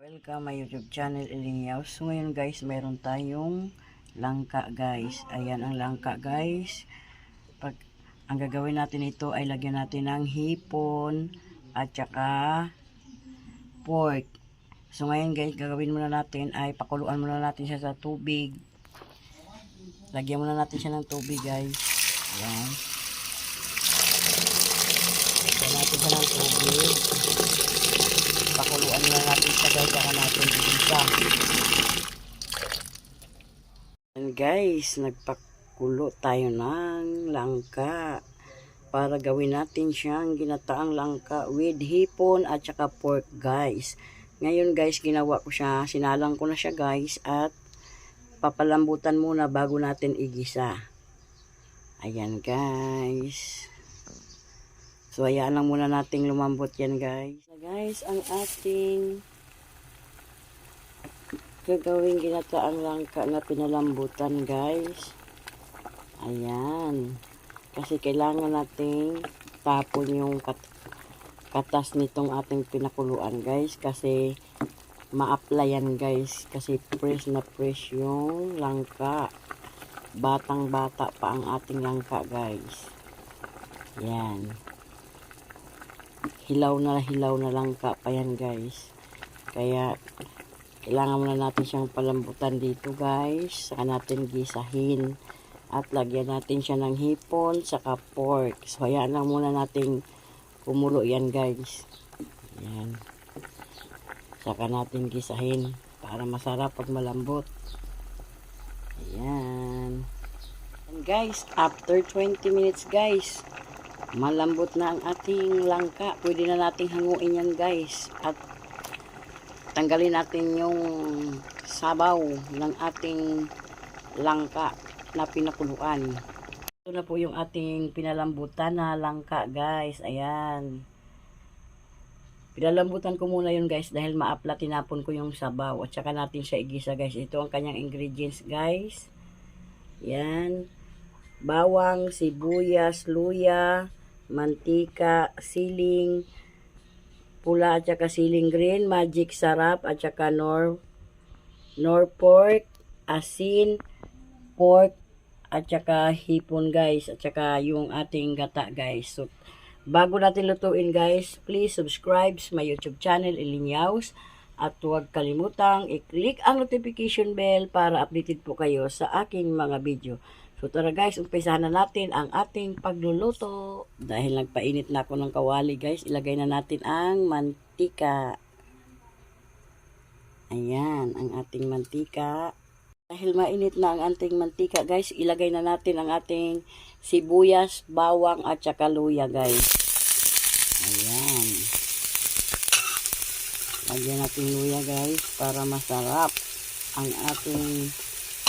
Welcome my YouTube channel Ilinyaw. So ngayon guys, mayroon tayong langka guys. Ayan ang langka guys. Pag ang gagawin natin ito ay lagyan natin ng hipon at saka pork. So ngayon guys, gagawin muna natin ay pakuluan muna natin siya sa tubig. Lagyan muna natin siya ng tubig guys. Ayan. Lagyan natin siya ng tubig pakuluan na natin siya guys. Saka natin isa and guys nagpakulo tayo ng langka. Para gawin natin siyang ginataang langka with hipon at saka pork guys. Ngayon guys ginawa ko siya. Sinalang ko na siya guys. At papalambutan muna bago natin igisa. Ayan guys So, hayaan lang muna nating lumambot yan, guys. So, guys, ang ating gagawing ginataang langka na pinalambutan, guys. Ayan. Kasi kailangan nating tapon yung kat katas nitong ating pinakuluan, guys. Kasi ma-applyan, guys. Kasi fresh na fresh yung langka. Batang-bata pa ang ating langka, guys. Yan hilaw na hilaw na langka pa yan guys. Kaya kailangan muna natin siyang palambutan dito guys. Saka natin gisahin. At lagyan natin siya ng hipon saka pork. So hayaan lang muna nating kumulo yan guys. Yan saka natin gisahin para masarap pag malambot. Ayan. And guys after 20 minutes guys malambot na ang ating langka. Pwede na nating hanguin yan guys. At tanggalin natin yung sabaw ng ating langka na pinakuluan. Ito na po yung ating pinalambutan na langka guys. Ayan. Pinalambutan ko muna yun guys dahil maapla tinapon ko yung sabaw. At saka natin siya igisa guys. Ito ang kanyang ingredients guys. Yan. Bawang, sibuyas, luya, mantika, siling, pula at saka siling green, magic sarap at saka nor, nor pork, asin, pork, at saka hipon guys, at saka yung ating gata guys. So, bago natin lutuin guys, please subscribe sa my YouTube channel, Ilinyaws. At huwag kalimutang i-click ang notification bell para updated po kayo sa aking mga video. So tara guys, umpisahan na natin ang ating pagluluto. Dahil nagpainit na ako ng kawali guys, ilagay na natin ang mantika. Ayan, ang ating mantika. Dahil mainit na ang ating mantika guys, ilagay na natin ang ating sibuyas, bawang at saka luya guys. Ayan. Lagyan natin luya guys para masarap ang ating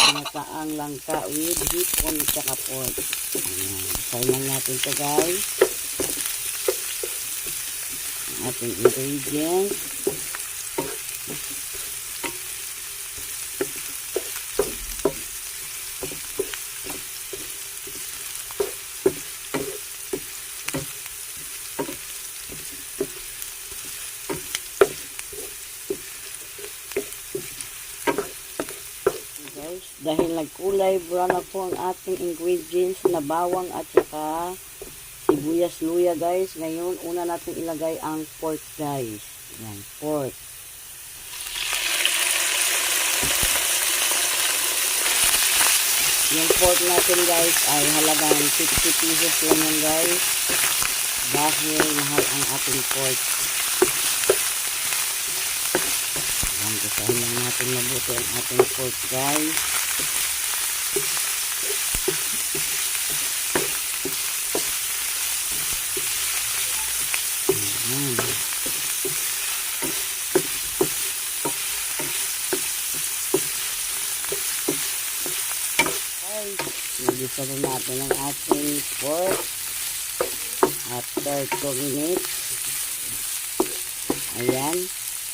pinataang langka with hipon at saka pork. Ayan. Sayan natin ito guys. Ating ingredients. guys. Dahil nagkulay brown na po ang ating ingredients na bawang at saka sibuyas luya guys. Ngayon, una natin ilagay ang pork guys. Yan, pork. Yung pork natin guys ay halagang 60 pesos lang yan guys. Dahil mahal ang ating pork. Ayan, gusahin lang natin mabuti ang ating pork guys. Guys, nagisa na natin ang ating pork. After 2 minutes. Ayan.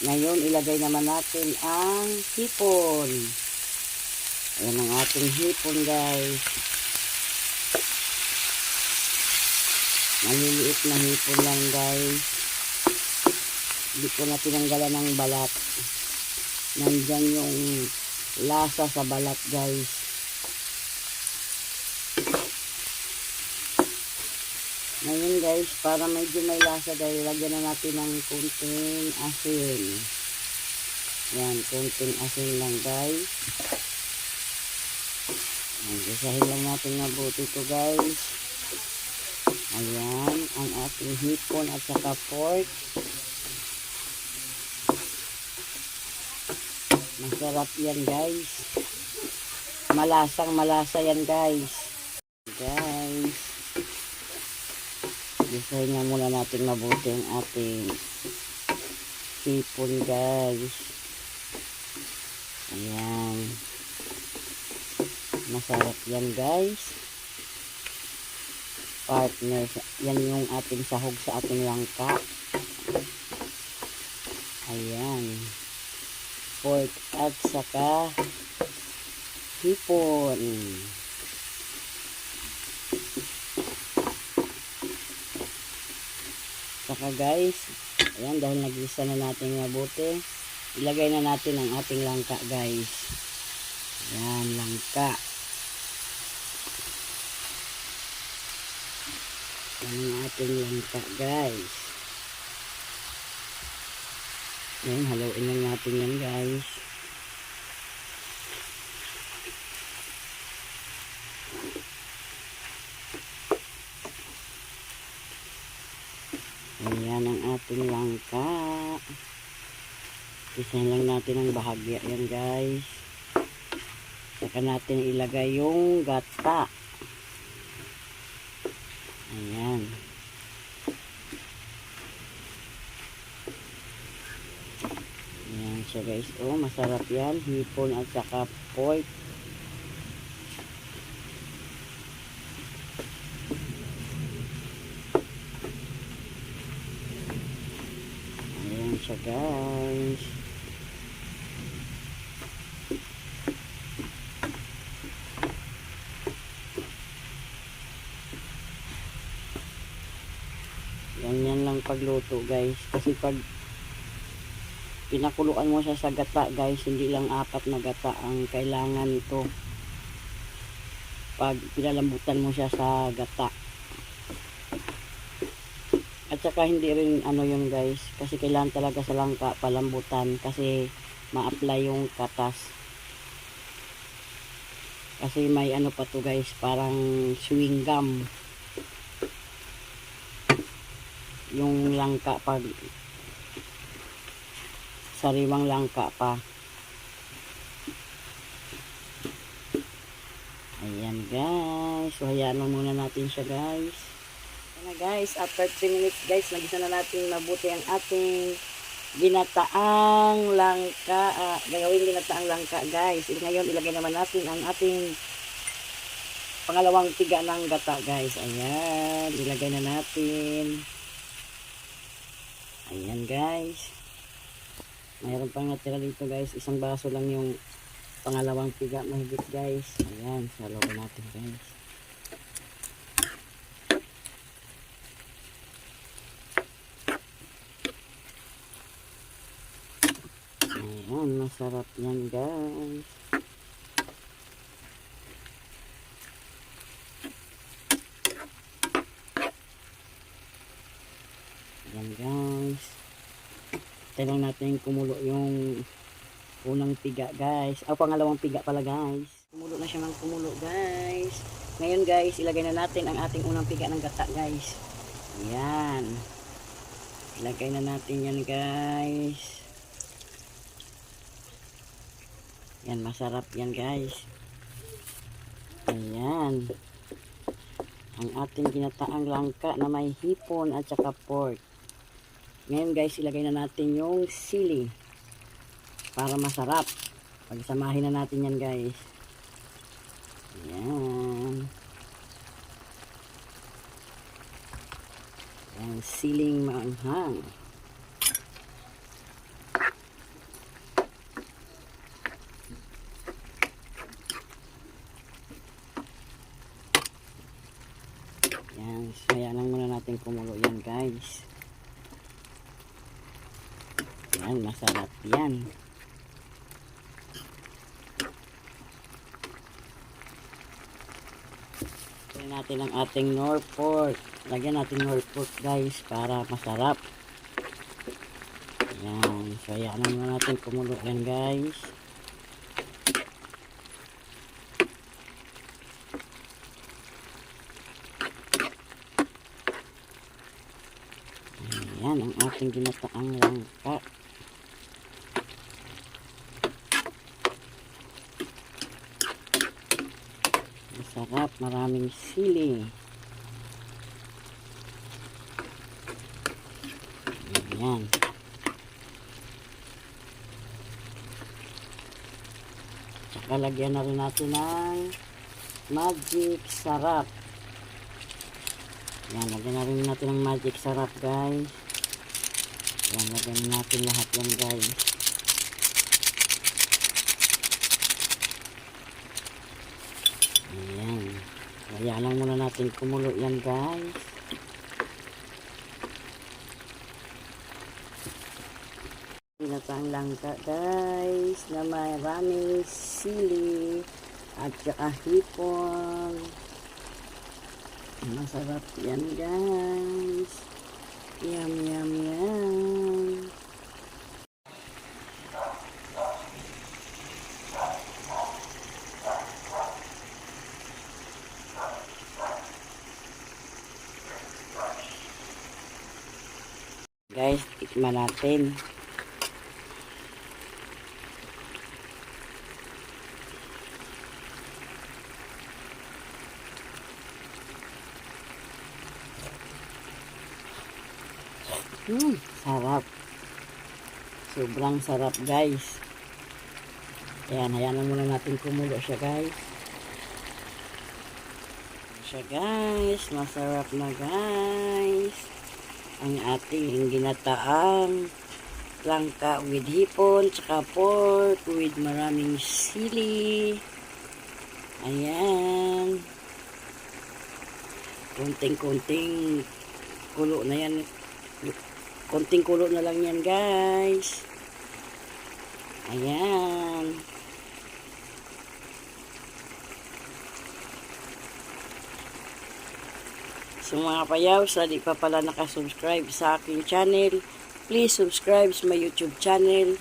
Ngayon, ilagay naman natin ang hipon. Ayan ang ating hipon, guys. Maliliit na hipon lang, guys. Hindi ko na tinanggalan ng balat. nandyan yung lasa sa balat guys. Ngayon guys, para medyo may lasa dahil lagyan na natin ng kunting asin. Yan, kunting asin lang guys. Ayan, Isahin lang natin mabuti ito guys. Ayan, ang ating hipon at saka pork. Masarap yan guys. Malasang malasa yan guys. Guys. Isahin nga muna natin mabuti ang ating hipon guys. Ayan. Masarap yan guys. Partners, yan yung ating sahog sa ating langka. Ayan. Pork at saka hipon. Saka guys, ayan dahil nagisa na natin mabuti, ilagay na natin ang ating langka guys. Ayan, langka. Ayan ang ating langka guys. Ayan, haluin lang natin yan guys. Ayan ang ating langka. Isahin lang natin ang bahagya yan guys. Saka natin ilagay yung gata. Ayan. Ayan siya guys. Oh, masarap yan. Hipon at saka pork. Ayan siya guys. Ganyan lang pagluto guys. Kasi pag pinakuluan mo siya sa gata guys, hindi lang apat na gata ang kailangan nito. Pag pinalambutan mo siya sa gata. At saka hindi rin ano yun guys, kasi kailangan talaga sa langka palambutan kasi ma-apply yung katas. Kasi may ano pa to guys, parang chewing gum. Yung langka pag sariwang langka pa. Ayan guys, so hayaan muna natin siya guys. Ayan na guys, after 3 minutes guys, nagisa na natin mabuti ang ating ginataang langka. Ah, gagawin ginataang langka guys. Eh, Ngayon ilagay naman natin ang ating pangalawang tiga ng gata guys. Ayan, ilagay na natin. Ayan guys. Mayroon pang natira dito guys. Isang baso lang yung pangalawang tiga mahigit guys. Ayan, salukan natin guys. Ayan, masarap yan guys. Ayan guys. Tanong natin kumulo yung unang piga guys. O pangalawang piga pala guys. Kumulo na siya ng kumulo guys. Ngayon guys, ilagay na natin ang ating unang piga ng gata guys. Ayan. Ilagay na natin yan guys. Yan, masarap yan guys. Ayan. Ang ating ginataang langka na may hipon at saka pork. Ngayon guys, ilagay na natin yung sili. Para masarap. Pagsamahin na natin yan guys. Ayan. Ayan, siling maanghang. Yan, so yan lang muna natin kumulo yan guys. Yan, masarap yan. Lagyan natin ang ating Norfolk. Lagyan natin Norfolk guys para masarap. Yan. So, ayan na natin kumulo yan guys. Ayan ang ating ginataang langka. Maraming sili. Ayan. Tsaka lagyan na rin natin ng magic sarap. Yan, lagyan na rin natin ng magic sarap guys. Yan, lagyan natin lahat yan guys. Ayan. Kaya lang muna natin kumulo yan guys. Pinatang langka guys na maraming sili at saka hipon. Masarap yan guys. Yum, yum, yum. Guys, tikman natin. Hmm, sarap. Sobrang sarap, guys. Ayan, hayaan na muna natin kumulo siya, guys. Siya, guys. Masarap na, guys. Ang ating ginataang langka with hipon, tsaka pork with maraming sili. Ayan. Kunting-kunting kulo na yan. Konting kulo na lang yan, guys. Ayan. So mga payaw, sa di pa pala nakasubscribe sa aking channel, please subscribe sa my YouTube channel,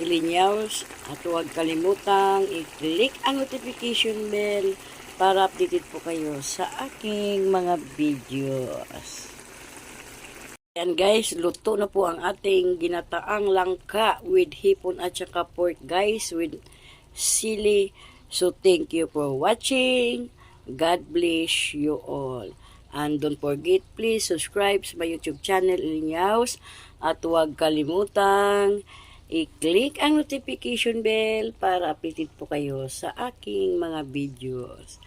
Ilinyaws, at huwag kalimutang i-click ang notification bell para updated po kayo sa aking mga videos. Yan guys, luto na po ang ating ginataang langka with hipon at saka pork guys with sili. So thank you for watching. God bless you all. And don't forget, please subscribe sa my YouTube channel, Ilinyaws. At huwag kalimutang i-click ang notification bell para updated po kayo sa aking mga videos.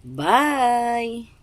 Bye!